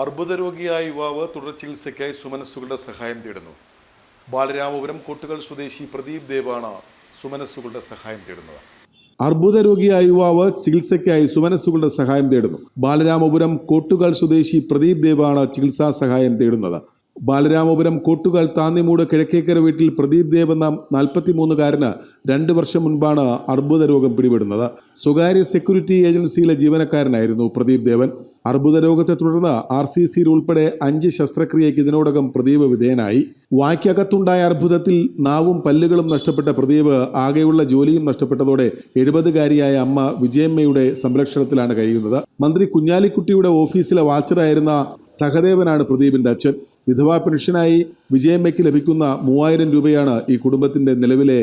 അർബുദ രോഗിയായ യുവാവ് തുടർ ചികിത്സയ്ക്കായി സുമനസ്സുകളുടെ സഹായം തേടുന്നു. ബാലരാമപുരം കൂട്ടുകൾ സ്വദേശി പ്രദീപ് ദേവാണ് സുമനസ്സുകളുടെ സഹായം തേടുന്നത്. അർബുദരോഗിയായ യുവാവ് ചികിത്സയ്ക്കായി സുമനസ്സുകളുടെ സഹായം തേടുന്നു. ബാലരാമപുരം കോട്ടുകാൽ സ്വദേശി പ്രദീപ് ദേവാണ് ചികിത്സാ സഹായം തേടുന്നത്. ബാലരാമപുരം കോട്ടുകാൽ താന്നിമൂട് കിഴക്കേക്കര വീട്ടിൽ പ്രദീപ് ദേവ് എന്ന നാൽപ്പത്തിമൂന്നുകാരന് രണ്ട് വർഷം മുൻപാണ് അർബുദ രോഗം പിടിപെടുന്നത്. സ്വകാര്യ സെക്യൂരിറ്റി ഏജൻസിയിലെ ജീവനക്കാരനായിരുന്നു പ്രദീപ് ദേവൻ. അർബുദ രോഗത്തെ തുടർന്ന് ആർ സി സിയിൽ ഉൾപ്പെടെ അഞ്ച് ശസ്ത്രക്രിയയ്ക്ക് ഇതിനോടകം പ്രദീപ് വിധേയനായി. വായ്ക്കകത്തുണ്ടായ അർബുദത്തിൽ നാവും പല്ലുകളും നഷ്ടപ്പെട്ട പ്രദീപ് ആകെയുള്ള ജോലിയും നഷ്ടപ്പെട്ടതോടെ എഴുപതുകാരിയായ അമ്മ വിജയമ്മയുടെ സംരക്ഷണത്തിലാണ് കഴിയുന്നത്. മന്ത്രി കുഞ്ഞാലിക്കുട്ടിയുടെ ഓഫീസിലെ വാച്ചറായിരുന്ന സഹദേവനാണ് പ്രദീപിന്റെ അച്ഛൻ. വിധവാ പെൻഷനായി വിജയമ്മയ്ക്ക് ലഭിക്കുന്ന മൂവായിരം രൂപയാണ് ഈ കുടുംബത്തിന്റെ നിലവിലെ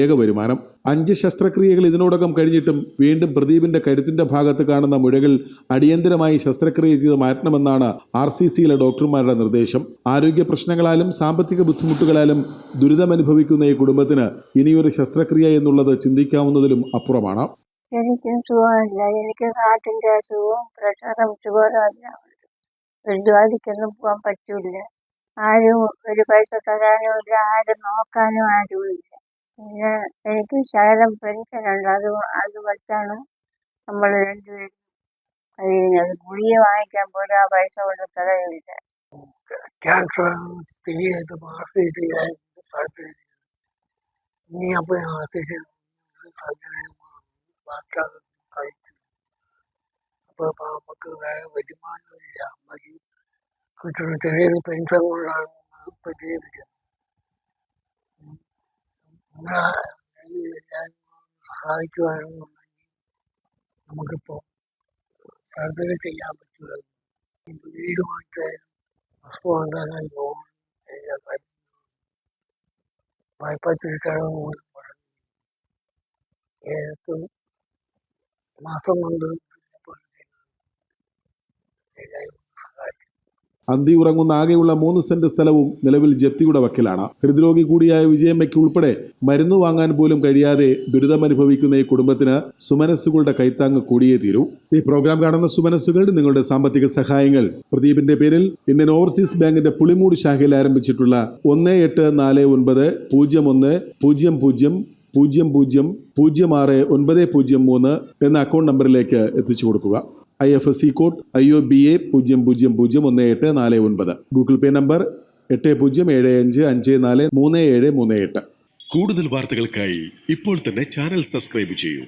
ഏക വരുമാനം. അഞ്ച് ശസ്ത്രക്രിയകൾ ഇതിനോടകം കഴിഞ്ഞിട്ടും വീണ്ടും പ്രദീപിന്റെ കരുത്തിന്റെ ഭാഗത്ത് കാണുന്ന മുഴകൾ അടിയന്തരമായി ശസ്ത്രക്രിയ ചെയ്ത് മാറ്റണമെന്നാണ് ആർ സി സിയിലെ ഡോക്ടർമാരുടെ നിർദ്ദേശം. ആരോഗ്യ പ്രശ്നങ്ങളാലും സാമ്പത്തിക ബുദ്ധിമുട്ടുകളാലും ദുരിതമനുഭവിക്കുന്ന ഈ കുടുംബത്തിന് ഇനിയൊരു ശസ്ത്രക്രിയ എന്നുള്ളത് ചിന്തിക്കാവുന്നതിലും അപ്പുറമാണ്. എനിക്കും ആരും ഒരു പൈസ തരാനും ഇല്ല. ആരും നോക്കാനും ആരുമില്ല. പിന്നെ എനിക്ക് ശകലം പെൻഷൻ ഉണ്ട്. അത് അത് വെച്ചാണ് നമ്മൾ രണ്ടുപേരും കഴിയുന്നത്. ഗുളിക വാങ്ങിക്കാൻ പോലും ആ പൈസ കൊണ്ട് തികയില്ല ക്യാൻസർ സ്ഥിതി ചെയ്ത്. ആസ്തി ചെയ്യാൻ സാധ്യത ഇനി അപ്പോൾ ആസ്തി സാധ്യത ബാക്കിയത് കഴിക്കും അപ്പോൾ നമുക്ക് വേറെ വരുമാനമില്ല. കിട്ടുന്ന ചെറിയൊരു പെൻഷൻ കൊണ്ടാണ് ഉം. സഹായിക്കുവാണെന്നുണ്ടെങ്കിൽ നമുക്കിപ്പോൾ സർജറി ചെയ്യാൻ പറ്റുമായിരുന്നു വീട് മാറ്റാനും ഹസ്ബൻഡ് ലോൺ ചെയ്യാൻ കാര്യം വായ്പ തിരിച്ചടവ് പോലും പറഞ്ഞു മാസം കൊണ്ട് പോലും അന്തി ഉറങ്ങുന്ന ആകെയുള്ള മൂന്ന് സെന്റ് സ്ഥലവും നിലവിൽ ജപ്തിയുടെ വക്കിലാണ്. ഹൃദ്രോഗി കൂടിയായ വിജയമ്മയ്ക്ക് ഉൾപ്പെടെ മരുന്ന് വാങ്ങാൻ പോലും കഴിയാതെ ദുരിതമനുഭവിക്കുന്ന ഈ കുടുംബത്തിന് സുമനസ്സുകളുടെ കൈത്താങ്ങ് കൂടിയേ തീരൂ. ഈ പ്രോഗ്രാം കാണുന്ന സുമനസ്സുകൾ നിങ്ങളുടെ സാമ്പത്തിക സഹായങ്ങൾ. പ്രദീപിന്റെ പേരിൽ ഇന്ത്യൻ ഓവർസീസ് ബാങ്കിന്റെ പുളിമൂട് ശാഖയിൽ ആരംഭിച്ചിട്ടുള്ള ഒന്ന് എട്ട് നാല് ഒൻപത് പൂജ്യം ഒന്ന് പൂജ്യം പൂജ്യം പൂജ്യം പൂജ്യം പൂജ്യം ആറ് ഒൻപത് പൂജ്യം മൂന്ന് എന്ന അക്കൗണ്ട് നമ്പറിലേക്ക് എത്തിച്ചു കൊടുക്കുക. I F S C code I O B A പൂജ്യം പൂജ്യം പൂജ്യം ഒന്ന് എട്ട് നാല് ഒൻപത്. ഗൂഗിൾ പേ നമ്പർ എട്ട് പൂജ്യം ഏഴ് അഞ്ച് അഞ്ച് നാല് മൂന്ന് ഏഴ് മൂന്ന് എട്ട്. കൂടുതൽ വാർത്തകൾക്കായി ഇപ്പോൾ തന്നെ ചാനൽ സബ്സ്ക്രൈബ് ചെയ്യൂ.